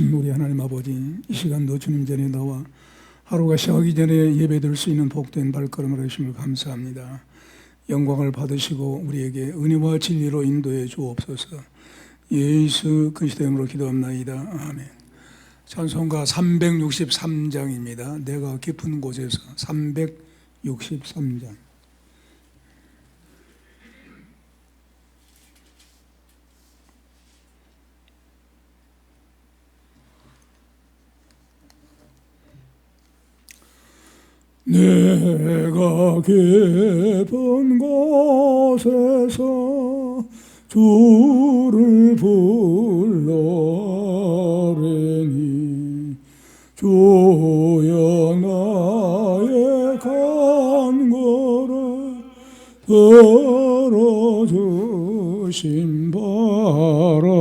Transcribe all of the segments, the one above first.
살아계신 우리 하나님 아버지 이 시간도 주님 전에 나와 하루가 시작하기 전에 예배드릴 수 있는 복된 발걸음을 하심을 감사합니다. 영광을 받으시고 우리에게 은혜와 진리로 인도해 주옵소서. 예수 그리스도 이름으로 기도합나이다. 아멘. 찬송가 363장입니다. 내가 깊은 곳에서 363장. 내가 깊은 곳에서 주를 불러래니 주여 나의 간거를 들어주심 바라고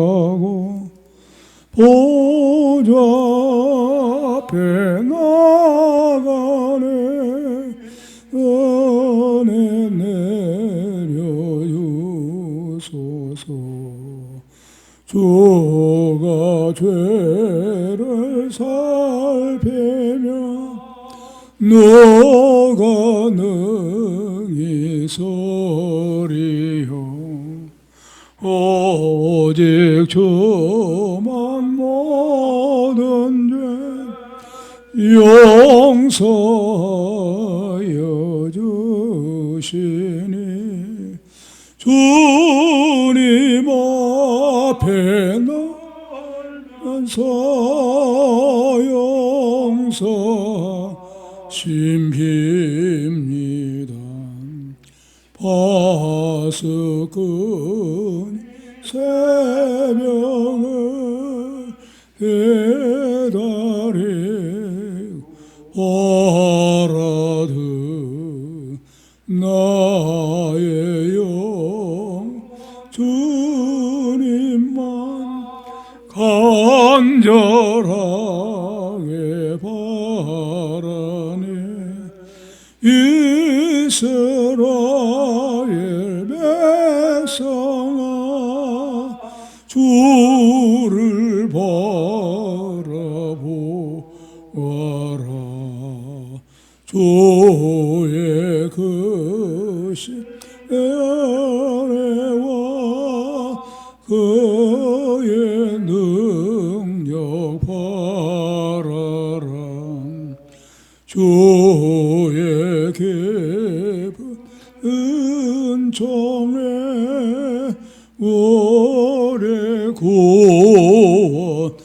보좌 앞에 죄를 살피며 너가 능히 소리요. 오직 주만 모든 죄 용서하여 주시니 주 나면서 용서하심입니다. 파스꾼 새벽을 기다리고 알아듣 나의 영 주님만 간절하게 바라네. 이스라엘 백성아 주를 바라보아라. 주의 그신 주의 깊은 은총에 오래 구원했으리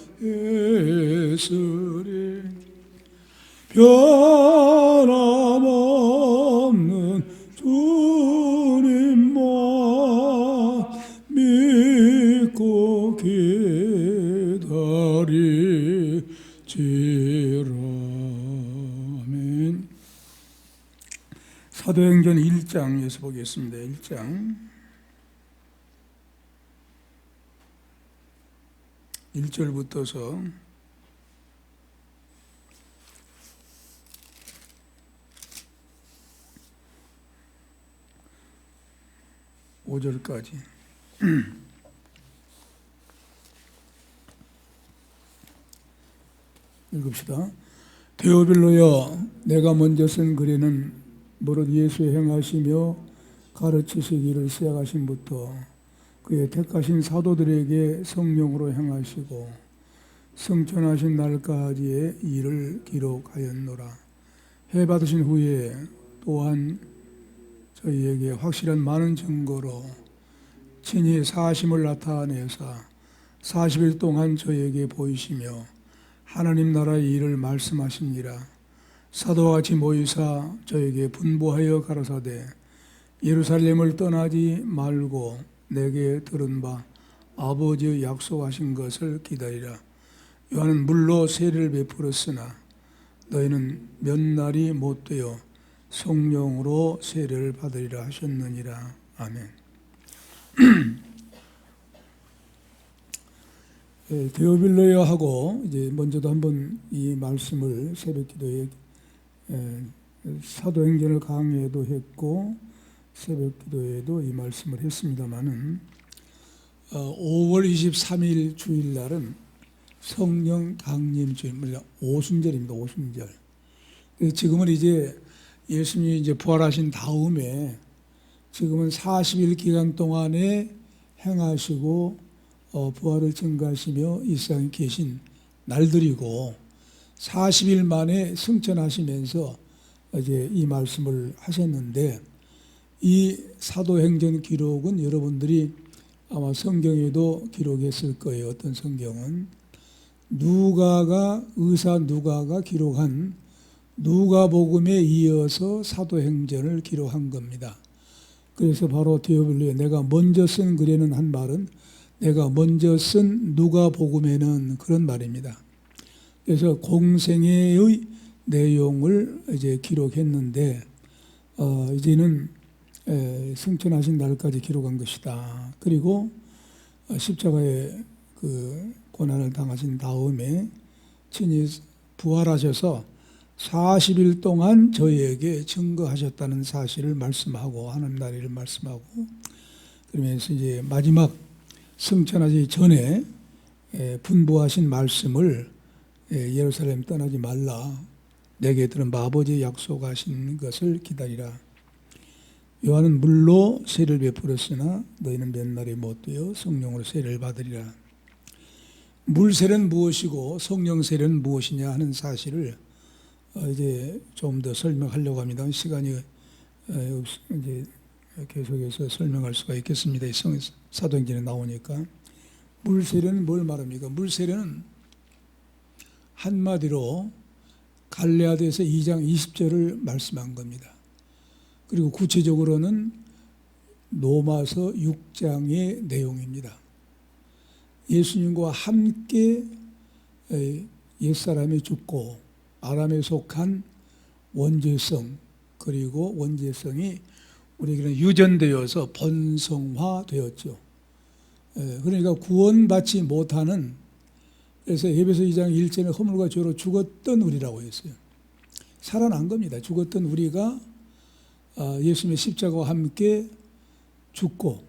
사도행전 1장에서 보겠습니다. 1장. 1절부터서 5절까지. 읽읍시다. 데오빌로여 내가 먼저 쓴 글에는 무릇 예수의 행하시며 가르치시기를 시작하신부터 그의 택하신 사도들에게 성령으로 행하시고 성천하신 날까지의 일을 기록하였노라. 해 받으신 후에 또한 저희에게 확실한 많은 증거로 친히 사심을 나타내사 40일 동안 저희에게 보이시며 하나님 나라의 일을 말씀하시니라 사도와 같이 모이사 저에게 분부하여 가라사대 예루살렘을 떠나지 말고 내게 들은 바 아버지의 약속하신 것을 기다리라 요한은 물로 세례를 베풀었으나 너희는 몇 날이 못 되어 성령으로 세례를 받으리라 하셨느니라 아멘. 예, 데오빌로여 하고 이제 먼저도 한번 이 말씀을 새벽 기도에 예, 사도행전을 강의에도 했고 새벽기도에도 이 말씀을 했습니다만은 어, 5월 23일 주일날은 성령 강림 주일, 뭐냐 오순절입니다. 오순절. 지금은 이제 예수님이 이제 부활하신 다음에 지금은 40일 기간 동안에 행하시고 어, 부활을 증가하시며 이 세상에 계신 날들이고 40일 만에 승천하시면서 이제 이 말씀을 하셨는데 이 사도행전 기록은 여러분들이 아마 성경에도 기록했을 거예요. 어떤 성경은 누가가 의사 누가가 기록한 누가복음에 이어서 사도행전을 기록한 겁니다. 그래서 바로 디오빌로에 내가 먼저 쓴 글에는 한 말은 내가 먼저 쓴 누가복음에는 그런 말입니다. 그래서 공생애의 내용을 이제 기록했는데 어, 이제는 에, 승천하신 날까지 기록한 것이다. 그리고 어, 십자가에 그 고난을 당하신 다음에 친히 부활하셔서 40일 동안 저희에게 증거하셨다는 사실을 말씀하고 하는 날을 말씀하고 그러면서 이제 마지막 승천하기 전에 에, 분부하신 말씀을 에, 예루살렘 떠나지 말라 내게 들은 아버지 약속하신 것을 기다리라 요한은 물로 세를 베풀었으나 너희는 몇 날이 못 되어 성령으로 세를 받으리라 물세는 무엇이고 성령 세는 무엇이냐 하는 사실을 어, 이제 좀 더 설명하려고 합니다. 시간이 어, 없- 이제 계속해서 설명할 수가 있겠습니다. 이 성- 사도행전에 나오니까 물세례는 뭘 말합니까? 물세례는 한마디로 갈레아드에서 2장 20절을 말씀한 겁니다. 그리고 구체적으로는 로마서 6장의 내용입니다. 예수님과 함께 에, 옛사람이 죽고 아람에 속한 원죄성 그리고 원죄성이 우리에게는 유전되어서 번성화되었죠. 에, 그러니까 구원받지 못하는 그래서 에베소 2장 1절에 허물과 죄로 죽었던 우리라고 했어요. 살아난 겁니다. 죽었던 우리가 아, 예수님의 십자가와 함께 죽고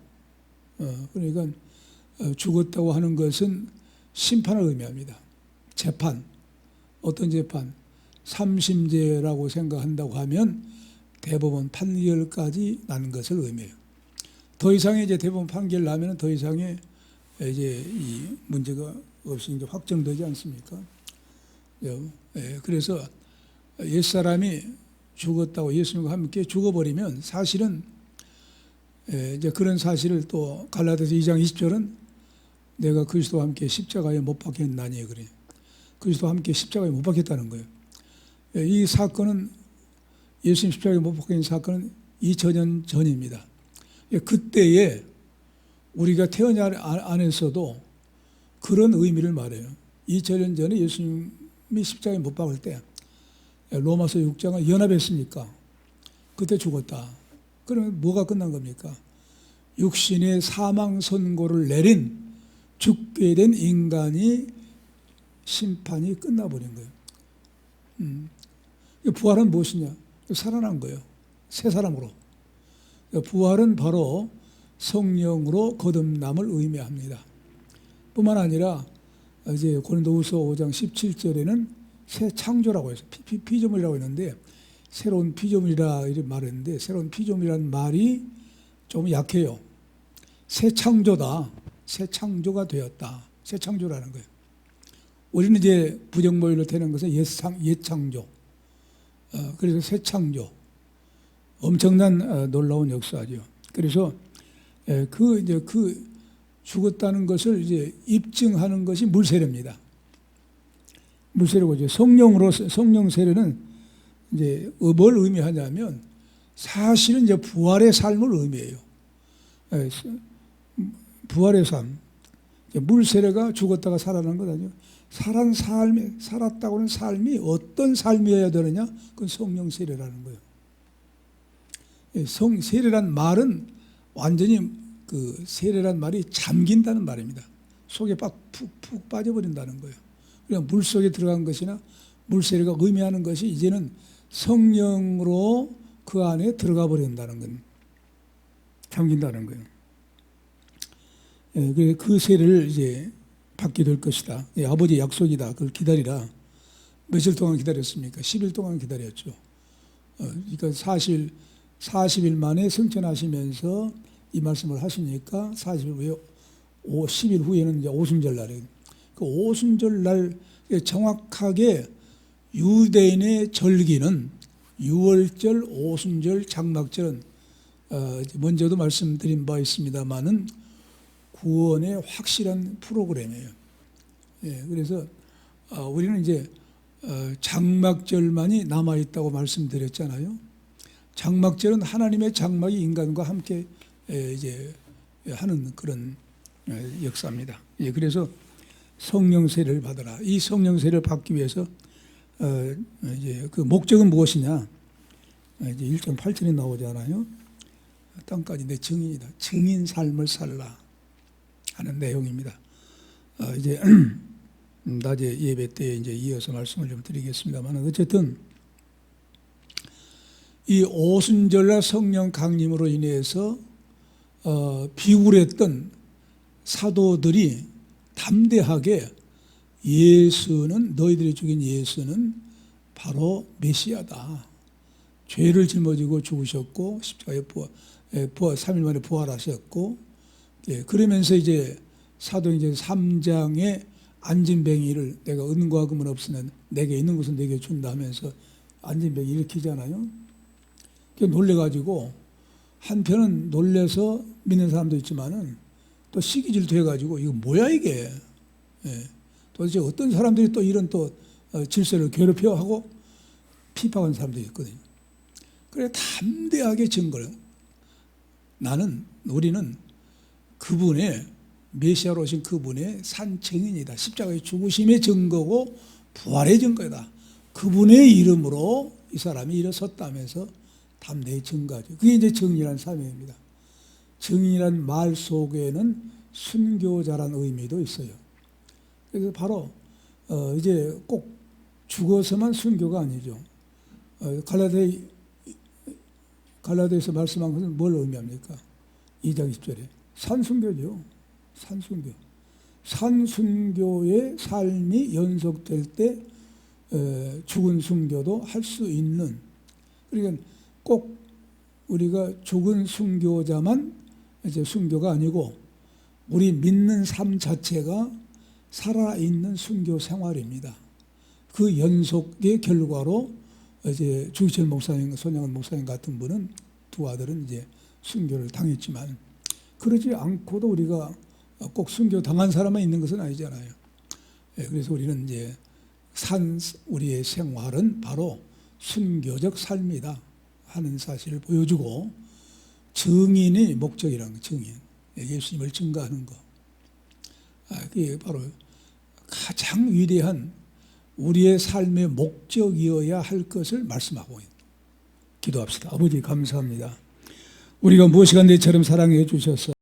어, 그러니까 어, 죽었다고 하는 것은 심판을 의미합니다. 재판 어떤 재판? 삼심제라고 생각한다고 하면 대법원 판결까지 나는 것을 의미해요. 더 이상의 이제 대법원 판결 나면 더 이상의 이제 이 문제가 없이 이제 확정되지 않습니까? 예, 예, 그래서 옛 사람이 죽었다고 예수님과 함께 죽어버리면 사실은 예, 이제 그런 사실을 또 갈라디아서 2장 20절은 내가 그리스도와 함께 십자가에 못 박혔나니 그래. 그리스도와 함께 십자가에 못 박혔다는 거예요. 예, 이 사건은 예수님 십자가에 못 박힌 사건은 2000년 전입니다. 예, 그때에 우리가 태어나 안에서도 그런 의미를 말해요. 2000년 전에 예수님이 십자가에 못 박을 때 예, 로마서 6장은 연합했으니까 그때 죽었다. 그러면 뭐가 끝난 겁니까? 육신의 사망 선고를 내린 죽게 된 인간이 심판이 끝나버린 거예요. 음. 부활은 무엇이냐? 살아난 거예요. 새 사람으로. 부활은 바로 성령으로 거듭남을 의미합니다. 뿐만 아니라 이제 고린도후서 5장 17절에는 새 창조라고 해서 피조물이라고 했는데 새로운 피조물이라 이렇게 말했는데 새로운 피조물이라는 말이 좀 약해요. 새 창조다. 새 창조가 되었다. 새 창조라는 거예요. 우리는 이제 부정모의로 되는 것은 옛상, 옛창조. 어, 그래서 새 창조. 엄청난 어, 놀라운 역사죠. 그래서 에, 그 이제 그 죽었다는 것을 이제 입증하는 것이 물세례입니다. 물세례고 이제 성령으로 성령 세례는 이제 뭘 의미하냐면 사실은 이제 부활의 삶을 의미해요. 에, 부활의 삶. 물세례가 죽었다가 살아난 것 아니에요. 살한 삶이 살았다고는 삶이 어떤 삶이어야 되느냐? 그건 성령 세례라는 거예요. 예, 성 세례란 말은 완전히 그 세례란 말이 잠긴다는 말입니다. 속에 푹푹 빠져버린다는 거예요. 그냥 물 속에 들어간 것이나 물 세례가 의미하는 것이 이제는 성령으로 그 안에 들어가 버린다는 건 잠긴다는 거예요. 예, 그- 그 세례를 이제 받게 될 것이다. 예, 아버지 약속이다. 그걸 기다리라. 며칠 동안 기다렸습니까? 10일 동안 기다렸죠. 어, 그러니까 사실 40일 만에 승천하시면서 이 말씀을 하시니까 40일 후에 10일 후에는 이제 오순절 날에 그 오순절 날 정확하게 유대인의 절기는 6월절, 오순절, 장막절은 어, 먼저도 말씀드린 바 있습니다만은 구원의 확실한 프로그램이에요. 예, 그래서 어, 우리는 이제 어, 장막절만이 남아 있다고 말씀드렸잖아요. 장막절은 하나님의 장막이 인간과 함께 에, 이제 하는 그런 에, 역사입니다. 예, 그래서 성령 세례를 받아라. 이 성령 세례를 받기 위해서 어, 이제 그 목적은 무엇이냐? 어, 이제 1.8절에 나오잖아요. 땅까지 내 증인이다. 증인 삶을 살라 하는 내용입니다. 어, 이제 낮에 예배 때 이제 이어서 말씀을 좀 드리겠습니다만 어쨌든 이 오순절날 성령 강림으로 인해서 어, 비굴했던 사도들이 담대하게 예수는 너희들이 죽인 예수는 바로 메시아다. 죄를 짊어지고 죽으셨고 십자가에 부활, 예, 부활 3일 만에 부활하셨고 예, 그러면서 이제 사도행전 3장에 안진뱅이를 내가 은과 금은 없으면 내게 있는 것은 내게 준다 하면서 안진뱅이 일으키잖아요. 그 놀래가지고 한편은 놀래서 믿는 사람도 있지만은 또 시기질투 해가지고 이거 뭐야 이게 예. 도대체 어떤 사람들이 또 이런 또 어, 질서를 괴롭혀 하고 피파하는 사람도 있거든요. 그래 담대하게 증거를 나는 우리는 그분의 메시아로 오신 그분의 산 증인이다. 십자가의 죽으심의 증거고 부활의 증거다. 그분의 이름으로 이 사람이 일어섰다면서 담대히 증거하죠. 그게 이제 증인이라는 사명입니다. 증인이라는 말 속에는 순교자란 의미도 있어요. 그래서 바로 어 이제 꼭 죽어서만 순교가 아니죠. 어 갈라데 갈라데에서 말씀한 것은 뭘 의미합니까? 2장 10절에 산순교죠. 산순교. 산순교의 삶이 연속될 때 에, 죽은 순교도 할 수 있는 그러니까 꼭 우리가 죽은 순교자만 이제 순교가 아니고 우리 믿는 삶 자체가 살아있는 순교 생활입니다. 그 연속의 결과로 이제 주기철 목사님, 손영은 목사님 같은 분은 두 아들은 이제 순교를 당했지만 그러지 않고도 우리가 꼭 순교 당한 사람만 있는 것은 아니잖아요. 예, 그래서 우리는 이제 산 우리의 생활은 바로 순교적 삶이다 하는 사실을 보여주고 증인이 목적이라는 거, 증인 예, 예수님을 증거하는 거. 아, 그게 바로 가장 위대한 우리의 삶의 목적이어야 할 것을 말씀하고 있는. 기도합시다. 아버지 감사합니다. 우리가 무엇이가 내처럼 사랑해 주셔서